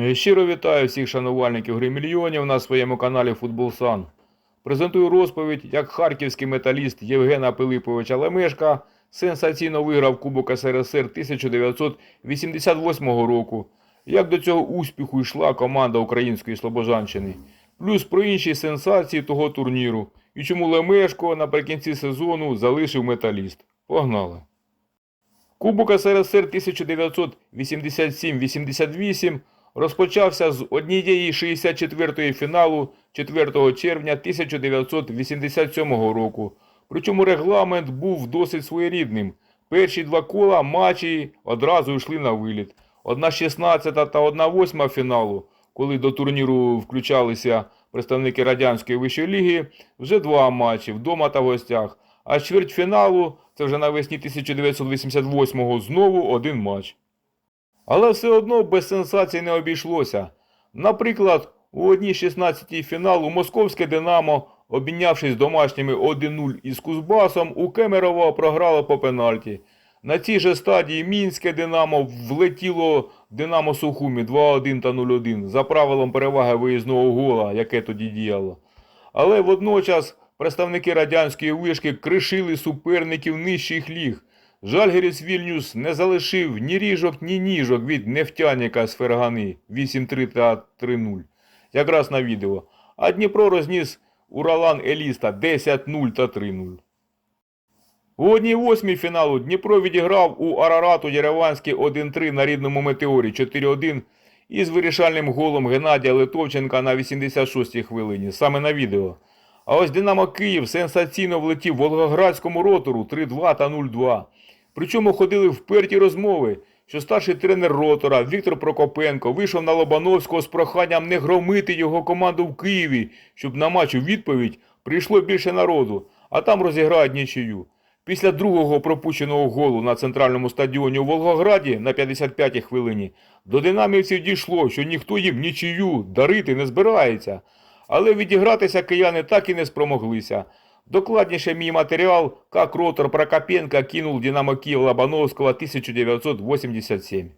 Е, Щиро вітаю всіх шанувальників гри мільйонів на своєму каналі Футбол Сан. Презентую розповідь, як харківський металіст Євгена Пилиповича Лемешка сенсаційно виграв Кубок СРСР 1988 року. Як до цього успіху йшла команда української Слобожанщини. Плюс про інші сенсації того турніру. І чому Лемешко наприкінці сезону залишив металіст. Погнали! Кубок СРСР 1987-88 розпочався з однієї 64-ї фіналу 4 червня 1987 року. Причому регламент був досить своєрідним. Перші два кола матчі одразу йшли на виліт. Одна 16 та одна 8 фіналу, коли до турніру включалися представники Радянської вищої ліги, вже два матчі вдома та в гостях. А з чвертьфіналу, це вже навесні 1988-го, знову один матч. Але все одно без сенсацій не обійшлося. Наприклад, у одній 16-й фіналу московське Динамо, обмінявшись домашніми 1-0 із Кузбасом, у Кемерово програло по пенальті. На цій же стадії Мінське Динамо влетіло Динамо Сухумі 2-1 та 0-1 за правилом переваги виїзного гола, яке тоді діяло. Але водночас представники радянської вишки кришили суперників нижчих ліг. Жальгеріс Вільнюс не залишив ні ріжок, ні ніжок від нефтяніка з Фергани 8-3 та 3-0. Якраз на відео. А Дніпро розніс Уралан Еліста 10-0 та 3-0. У одній восьмій фіналу Дніпро відіграв у Арарату Єреванський 1-3 на рідному метеорі 4-1 із вирішальним голом Геннадія Литовченка на 86-й хвилині, саме на відео. А ось Динамо Київ сенсаційно влетів Волгоградському ротору 3-2 та 0-2. Причому ходили вперті розмови, що старший тренер ротора Віктор Прокопенко вийшов на Лобановського з проханням не громити його команду в Києві, щоб на матч у відповідь прийшло більше народу, а там розіграють нічию. Після другого пропущеного голу на центральному стадіоні у Волгограді на 55-й хвилині до динамівців дійшло, що ніхто їм нічию дарити не збирається. Але відігратися кияни так і не спромоглися. Докладніше мій матеріал «Как ротор Прокопенко кинул Динамо Киев Лобановського 1987».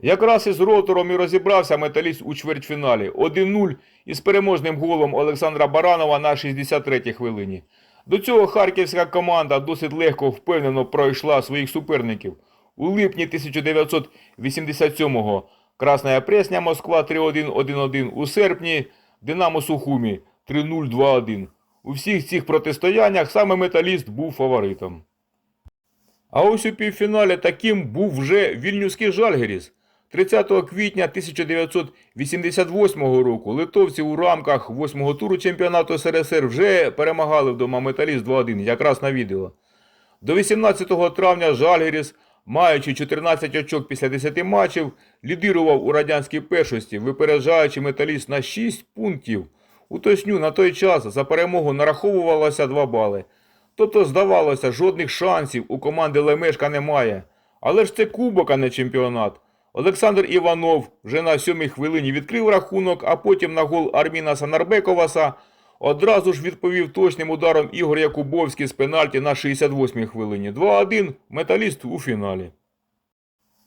Якраз із ротором і розібрався металіст у чвертьфіналі 1-0 із переможним голом Олександра Баранова на 63-й хвилині. До цього харківська команда досить легко впевнено пройшла своїх суперників. У липні 1987-го Красна Пресня Москва 3-1-1-1, у серпні Динамо Сухумі 3-0-2-1. У всіх цих протистояннях саме металіст був фаворитом. А ось у півфіналі таким був вже вільнюський Жальгеріс. 30 квітня 1988 року литовці у рамках 8-го туру чемпіонату СРСР вже перемагали вдома металіст 2-1, якраз на відео. До 18 травня Жальгеріс, маючи 14 очок після 10 матчів, лідирував у радянській першості, випереджаючи металіст на 6 пунктів. Уточню, на той час за перемогу нараховувалося 2 бали. Тобто, здавалося, жодних шансів у команди Лемешка немає. Але ж це кубок, а не чемпіонат. Олександр Іванов вже на сьомій хвилині відкрив рахунок, а потім на гол Арміна Санарбековаса одразу ж відповів точним ударом Ігор Якубовський з пенальті на 68-й хвилині. 2-1 металіст у фіналі.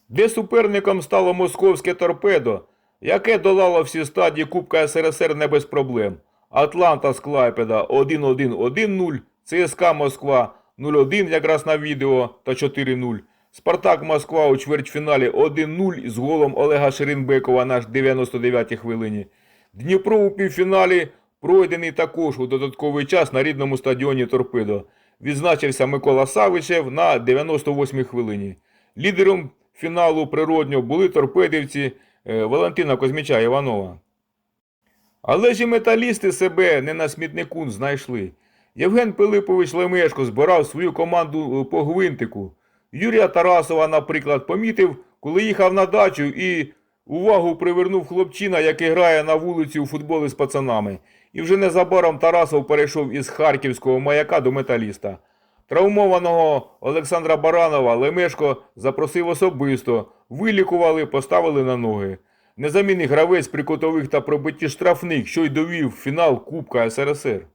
Де суперником стало московське торпедо, яке долало всі стадії Кубка СРСР не без проблем. Атланта з Клайпеда 1-1-1-0, ЦСКА Москва 0-1 якраз на відео та 4-0. Спартак Москва у чвертьфіналі 1-0 з голом Олега Шеренбекова на 99-й хвилині. Дніпро у півфіналі пройдений також у додатковий час на рідному стадіоні Торпедо. Відзначився Микола Савичев на 98-й хвилині. Лідером фіналу природньо були торпедівці Валентина Козміча Іванова. Але ж і металісти себе не на смітнику знайшли. Євген Пилипович Лемешко збирав свою команду е, по гвинтику. Юрія Тарасова, наприклад, помітив, коли їхав на дачу і увагу привернув хлопчина, який грає на вулиці у футболи з пацанами. І вже незабаром Тарасов перейшов із харківського маяка до металіста. Травмованого Олександра Баранова Лемешко запросив особисто, вилікували, поставили на ноги. Незамінний гравець при кутових та пробитті штрафних, що й довів фінал Кубка СРСР.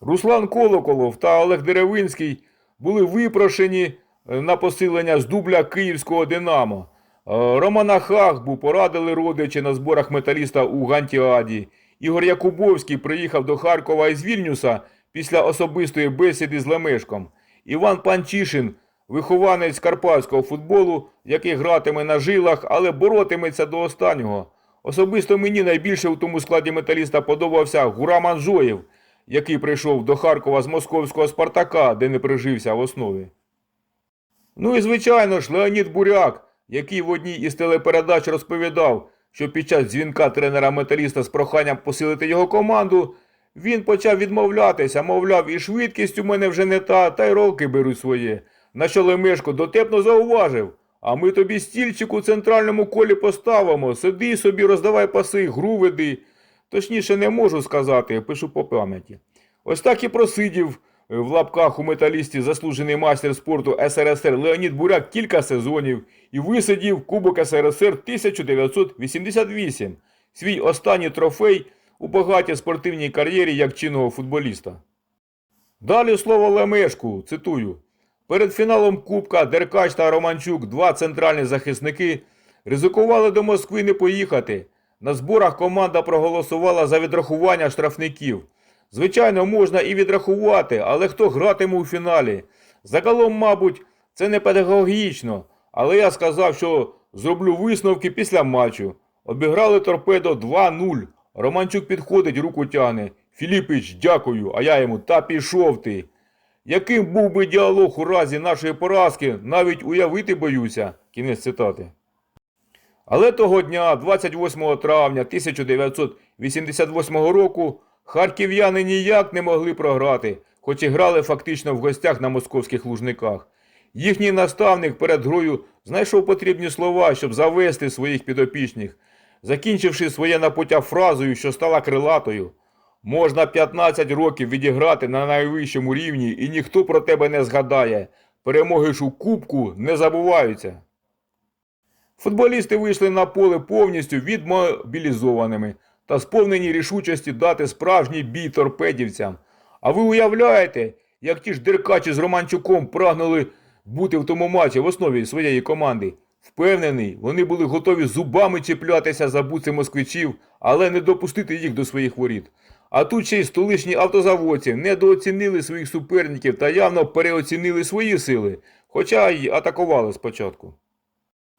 Руслан Колоколов та Олег Деревинський були випрошені е, на посилення з дубля київського Динамо. Романа Хахбу порадили родичі на зборах металіста у Гантіаді. Ігор Якубовський приїхав до Харкова із Вільнюса після особистої бесіди з Лемешком. Іван Панчишин, вихованець карпатського футболу, який гратиме на жилах, але боротиметься до останнього. Особисто мені найбільше у тому складі металіста подобався Гурам Анжоєв, який прийшов до Харкова з московського Спартака, де не прижився в основі. Ну і звичайно ж, Леонід Буряк, який в одній із телепередач розповідав, що під час дзвінка тренера металіста з проханням посилити його команду, він почав відмовлятися, мовляв, і швидкість у мене вже не та, та й роки беруть своє. На що Лемешко дотепно зауважив. А ми тобі стільчик у центральному колі поставимо, сиди собі, роздавай паси, гру веди. Точніше, не можу сказати, пишу по пам'яті. Ось так і просидів е, в лапках у металісті заслужений майстер спорту СРСР Леонід Буряк кілька сезонів і висидів Кубок СРСР 1988, свій останній трофей у багатій спортивній кар'єрі як чинного футболіста. Далі слово Лемешку, цитую. Перед фіналом Кубка Деркач та Романчук, два центральні захисники, ризикували до Москви не поїхати. На зборах команда проголосувала за відрахування штрафників. Звичайно, можна і відрахувати, але хто гратиме у фіналі? Загалом, мабуть, це не педагогічно, але я сказав, що зроблю висновки після матчу. Обіграли торпедо 2-0. Романчук підходить, руку тягне. Філіпич, дякую, а я йому та пішов ти. Яким був би діалог у разі нашої поразки, навіть уявити боюся. Кінець цитати. Але того дня, 28 травня 1988 року, харків'яни ніяк не могли програти, хоч і грали фактично в гостях на московських лужниках. Їхній наставник перед грою знайшов потрібні слова, щоб завести своїх підопічних, закінчивши своє напуття фразою, що стала крилатою. Можна 15 років відіграти на найвищому рівні, і ніхто про тебе не згадає. Перемоги ж у кубку не забуваються. Футболісти вийшли на поле повністю відмобілізованими та сповнені рішучості дати справжній бій торпедівцям. А ви уявляєте, як ті ж деркачі з Романчуком прагнули бути в тому матчі в основі своєї команди? Впевнений, вони були готові зубами чіплятися за буци москвичів, але не допустити їх до своїх воріт. А тут ще й столичні автозаводці недооцінили своїх суперників та явно переоцінили свої сили, хоча й атакували спочатку.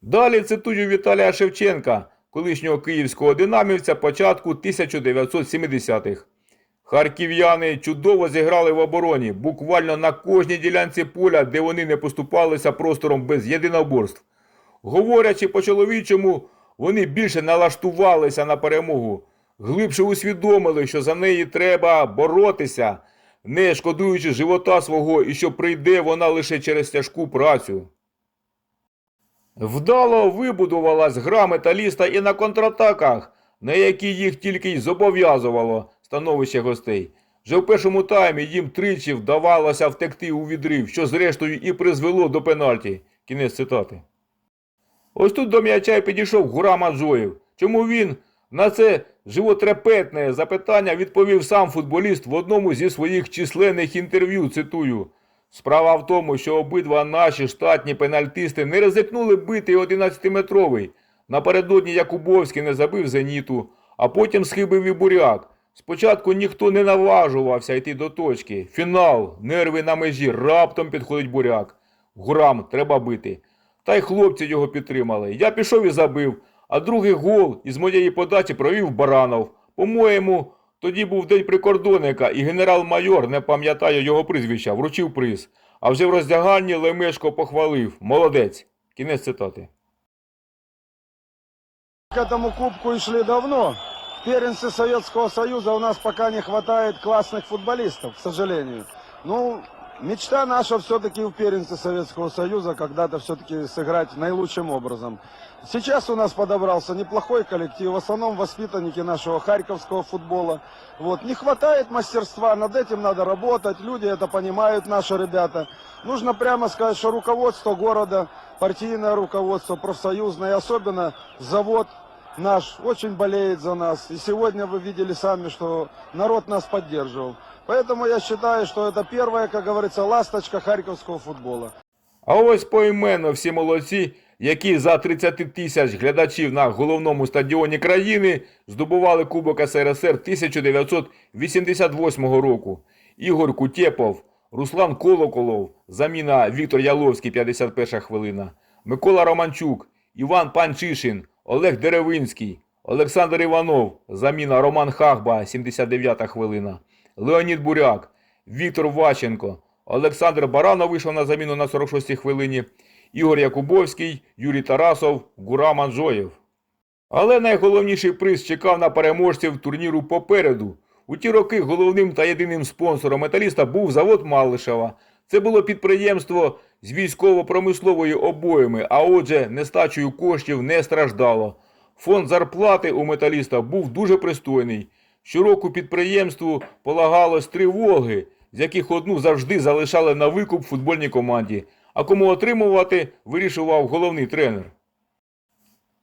Далі цитую Віталія Шевченка, колишнього київського динамівця початку 1970-х. Харків'яни чудово зіграли в обороні, буквально на кожній ділянці поля, де вони не поступалися простором без єдиноборств. Говорячи по-чоловічому, вони більше налаштувалися на перемогу, глибше усвідомили, що за неї треба боротися, не шкодуючи живота свого і що прийде вона лише через тяжку працю. Вдало вибудувалась гра металіста і на контратаках, на які їх тільки й зобов'язувало становище гостей. Вже в першому таймі їм тричі вдавалося втекти у відрив, що зрештою і призвело до пенальті. Кінець цитати. Ось тут до м'яча підійшов Гурам Аджоєв. Чому він на це животрепетне запитання відповів сам футболіст в одному зі своїх численних інтерв'ю, цитую. Справа в тому, що обидва наші штатні пенальтисти не ризикнули бити 11-метровий. Напередодні Якубовський не забив зеніту, а потім схибив і буряк. Спочатку ніхто не наважувався йти до точки. Фінал, нерви на межі, раптом підходить буряк. Гурам, треба бити. Та й хлопці його підтримали. Я пішов і забив, а другий гол із моєї подачі провів Баранов. По-моєму, тоді був день прикордонника, і генерал-майор, не пам'ятаю його прізвища, вручив приз. А вже в роздягальні Лемешко похвалив. Молодець. Кінець цитати. К этому кубку и шли давно. В первенстве Советского Союза у нас пока не хватает классных футболистов, к сожалению. Ну, мечта наша все-таки в первенстве Советского Союза когда-то все-таки сыграть наилучшим образом. Сейчас у нас подобрался неплохой коллектив, в основном воспитанники нашего харьковского футбола. Вот. Не хватает мастерства, над этим надо работать, люди это понимают, наши ребята. Нужно прямо сказать, что руководство города, партийное руководство, профсоюзное, особенно завод наш очень болеет за нас. И сегодня вы видели сами, что народ нас поддерживал. Поэтому я считаю, что это первая, как говорится, ласточка харьковского футбола. А ось поіменно всі молодці які за 30 тисяч глядачів на головному стадіоні країни здобували Кубок СРСР 1988 року. Ігор Кутєпов, Руслан Колоколов, заміна Віктор Яловський, 51 хвилина, Микола Романчук, Іван Панчишин, Олег Деревинський, Олександр Іванов, заміна Роман Хахба, 79 хвилина, Леонід Буряк, Віктор Ваченко, Олександр Баранов вийшов на заміну на 46-й хвилині, Ігор Якубовський, Юрій Тарасов, Гура Манжоєв. Але найголовніший приз чекав на переможців турніру попереду. У ті роки головним та єдиним спонсором металіста був завод Малишева. Це було підприємство з військово-промислової обоями, а отже, нестачею коштів не страждало. Фонд зарплати у металіста був дуже пристойний. Щороку підприємству полагалось три «Волги», з яких одну завжди залишали на викуп футбольній команді, а кому отримувати, вирішував головний тренер.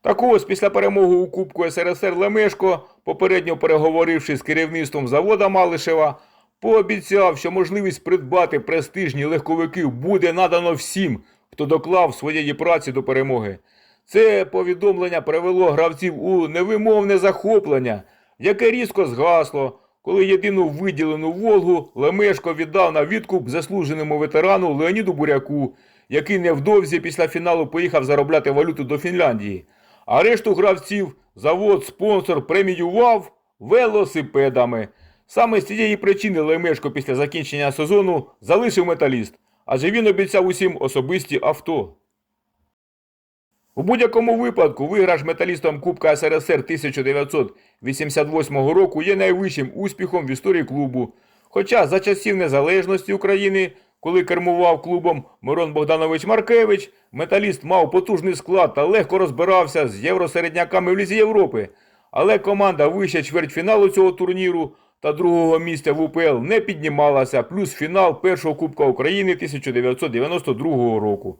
Так ось, після перемоги у Кубку СРСР Лемешко, попередньо переговоривши з керівництвом завода Малишева, пообіцяв, що можливість придбати престижні легковики буде надано всім, хто доклав своєї праці до перемоги. Це повідомлення привело гравців у невимовне захоплення, яке різко згасло, коли єдину виділену Волгу Лемешко віддав на відкуп заслуженому ветерану Леоніду Буряку, який невдовзі після фіналу поїхав заробляти валюту до Фінляндії. А решту гравців завод спонсор преміював велосипедами. Саме з цієї причини Лемешко після закінчення сезону залишив металіст, адже він обіцяв усім особисті авто. У будь-якому випадку виграш металістом Кубка СРСР 1988 року є найвищим успіхом в історії клубу. Хоча за часів незалежності України, коли кермував клубом Мирон Богданович Маркевич, металіст мав потужний склад та легко розбирався з євросередняками в Лізі Європи. Але команда вище чвертьфіналу цього турніру та другого місця в УПЛ не піднімалася, плюс фінал першого Кубка України 1992 року.